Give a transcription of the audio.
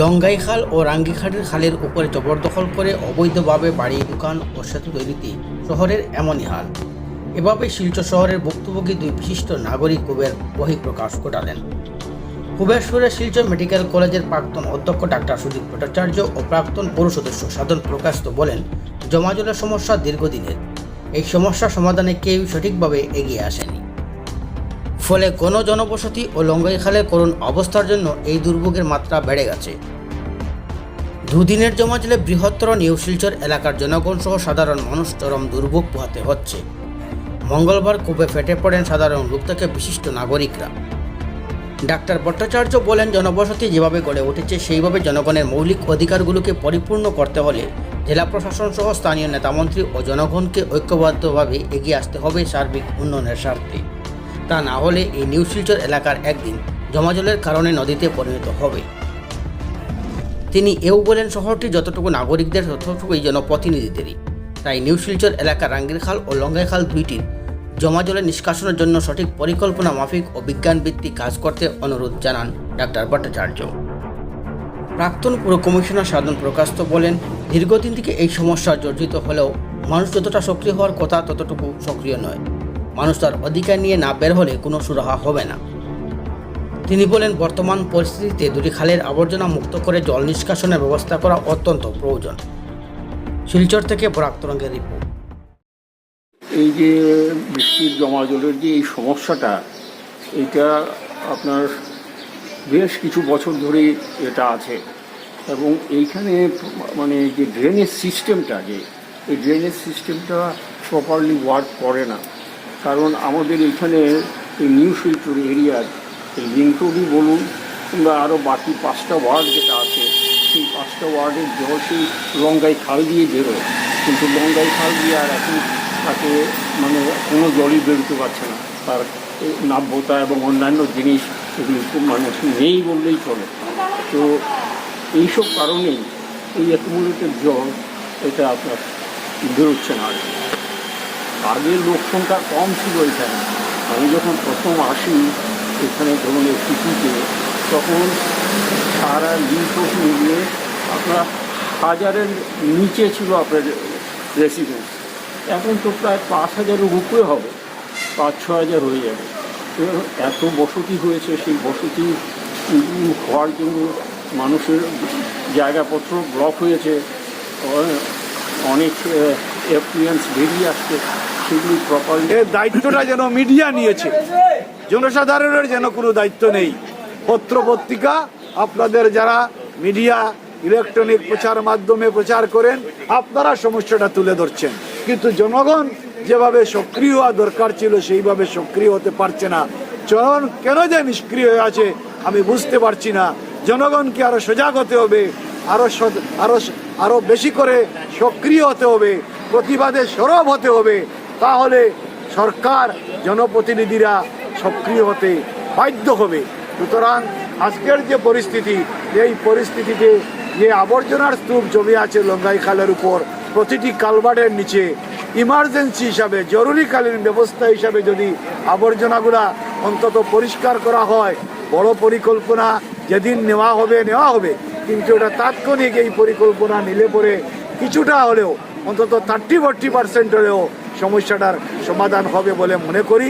লঙ্গাই খাল ও রাঙ্গিখাড়ির খালের উপরে জবরদখল করে অবৈধভাবে বাড়ি, দোকান ও সেতু তৈরিতে শহরের এমনই হাল। এভাবে শিলচর শহরের ভুক্তভোগী দুই বিশিষ্ট নাগরিক কুবের বহিঃপ্রকাশ ঘটালেন। সুরে শিলচর মেডিকেল কলেজের প্রাক্তন অধ্যক্ষ ডাক্তার সুদীপ ভট্টাচার্য ও প্রাক্তন পৌর সদস্য সাধন প্রকাশিত বলেন জমাজলের সমস্যা দীর্ঘদিনের। এই সমস্যা সমাধানে কেউ সঠিকভাবে এগিয়ে আসেনি। ফলে কোনো জনবসতি ও লঙ্গাই খালের করুণ অবস্থার জন্য এই দুর্ভোগের মাত্রা বেড়ে গেছে। দুদিনের জমা জলে বৃহত্তর নিউ শিলচর এলাকার জনগণ সহ সাধারণ মানুষ চরম দুর্ভোগ পোহাতে হচ্ছে। মঙ্গলবার কূপে ফেটে পড়েন সাধারণ রূপ থেকে বিশিষ্ট নাগরিকরা। ডাক্তার ভট্টাচার্য বলেন, জনবসতি যেভাবে গড়ে উঠেছে, সেইভাবে জনগণের মৌলিক অধিকারগুলোকে পরিপূর্ণ করতে হলে জেলা প্রশাসন সহ স্থানীয় নেতামন্ত্রী ও জনগণকে ঐক্যবদ্ধভাবে এগিয়ে আসতে হবে সার্বিক উন্নয়নের স্বার্থে। তা না হলে এই নিউ শিলচর এলাকার একদিন জমাজলের কারণে নদীতে পরিণত হবে। তিনি এও বলেন, শহরটি যতটুকু নাগরিকদের ততটুকুই জনপ্রতিনিধিদেরই তাই নিউ শিলচর এলাকার রাঙ্গির খাল ও লঙ্গাই খাল দুইটির জমাজলের নিষ্কাশনের জন্য সঠিক পরিকল্পনা, মাফিক ও বিজ্ঞানভিত্তিক কাজ করতে অনুরোধ জানান ডাক্তার ভট্টাচার্য। প্রাক্তন পুর কমিশনার সাধন প্রকাশত বলেন, দীর্ঘদিন থেকে এই সমস্যা জর্জিত হলেও মানুষ যতটা সক্রিয় হওয়ার কথা ততটুকু সক্রিয় নয়। মানুষ তার অধিকার নিয়ে না বের হলে কোনো সুরাহা হবে না। তিনি বলেন, বর্তমান পরিস্থিতিতে দুটি খালের আবর্জনা মুক্ত করে জল নিষ্কাশনের ব্যবস্থা করা অত্যন্ত প্রয়োজন। শিলচর থেকে বরাক তরঙ্গের রিপোর্ট। এই যে বৃষ্টির জমা জলের যে এই সমস্যাটা, এটা আপনার বেশ কিছু বছর ধরেই এটা আছে। এবং এইখানে মানে যে ড্রেনেজ সিস্টেমটা যে এই ড্রেনেজ সিস্টেমটা প্রপারলি ওয়ার্ক করে না। কারণ আমাদের এখানে এই নিউ শিলচর এরিয়ার এই লিঙ্কবি বলুন, কিংবা আরও বাকি পাঁচটা ওয়ার্ড যেটা আছে, সেই পাঁচটা ওয়ার্ডের জল সেই লঙ্গাই খাল দিয়ে বেরোয়। কিন্তু লঙ্গাই খাল দিয়ে আর এখন তাকে মানে কোনো জলই বেরোতে পারছে না। তার নাব্যতা এবং অন্যান্য জিনিস এগুলি মানে নেই বললেই চলে। তো এইসব কারণেই এই অ্যাকুমুলেটেড জল এটা আপনার বেরোচ্ছে না আর। আগে লোক সংখ্যা কম ছিল এখানে। আমি যখন প্রথম আসি এখানে ধরুন এই তখন সারা লিঙ্কোস মিলিয়ে আপনার হাজারের নিচে ছিল আপনার রেসিডেন্স এখন তো প্রায় পাঁচ হাজারের উপরে হবে, পাঁচ, ছ হাজার হয়ে যাবে। এত বসতি হয়েছে, সেই বসতি হওয়ার জন্য মানুষের জায়গাপত্র ব্লক হয়েছে। অনেক এফ্লুয়েন্স বেরিয়ে আসছে। সেগুলি এর দায়িত্বটা যেন মিডিয়া নিয়েছে। জনসাধারণের যেন কোনো দায়িত্ব নেই। পত্র পত্রিকা আপনাদের যারা মিডিয়া ইলেকট্রনিক প্রচার মাধ্যমে প্রচার করেন, আপনারা সমস্যাটা তুলে ধরছেন। কিন্তু জনগণ যেভাবে সক্রিয় হওয়া দরকার ছিল, সেইভাবে সক্রিয় হতে পারছে না। জনগণ কেন যে নিষ্ক্রিয় হয়ে আছে, আমি বুঝতে পারছি না। জনগণকে আরও সজাগ হতে হবে, আরও সদ- আরও আরও বেশি করে সক্রিয় হতে হবে, প্রতিবাদে সরব হতে হবে। তাহলে সরকার জনপ্রতিনিধিরা সক্রিয় হতে বাধ্য হবে। সুতরাং আজকের যে পরিস্থিতি, এই পরিস্থিতিতে যে আবর্জনার স্তূপ জমে আছে লঙ্গাই খালের উপর, প্রতিটি কালভার্টের নিচে ইমার্জেন্সি হিসাবে, জরুরিকালীন ব্যবস্থা হিসাবে যদি আবর্জনাগুলা অন্তত পরিষ্কার করা হয়, বড় পরিকল্পনা যেদিন নেওয়া হবে নেওয়া হবে। কিন্তু এটা তাৎক্ষণিক এই পরিকল্পনা নিলে পরে কিছুটা হলেও, অন্তত থার্টি ফোর্টি পার্সেন্ট হলেও সমস্যাটার সমাধান হবে বলে মনে করি।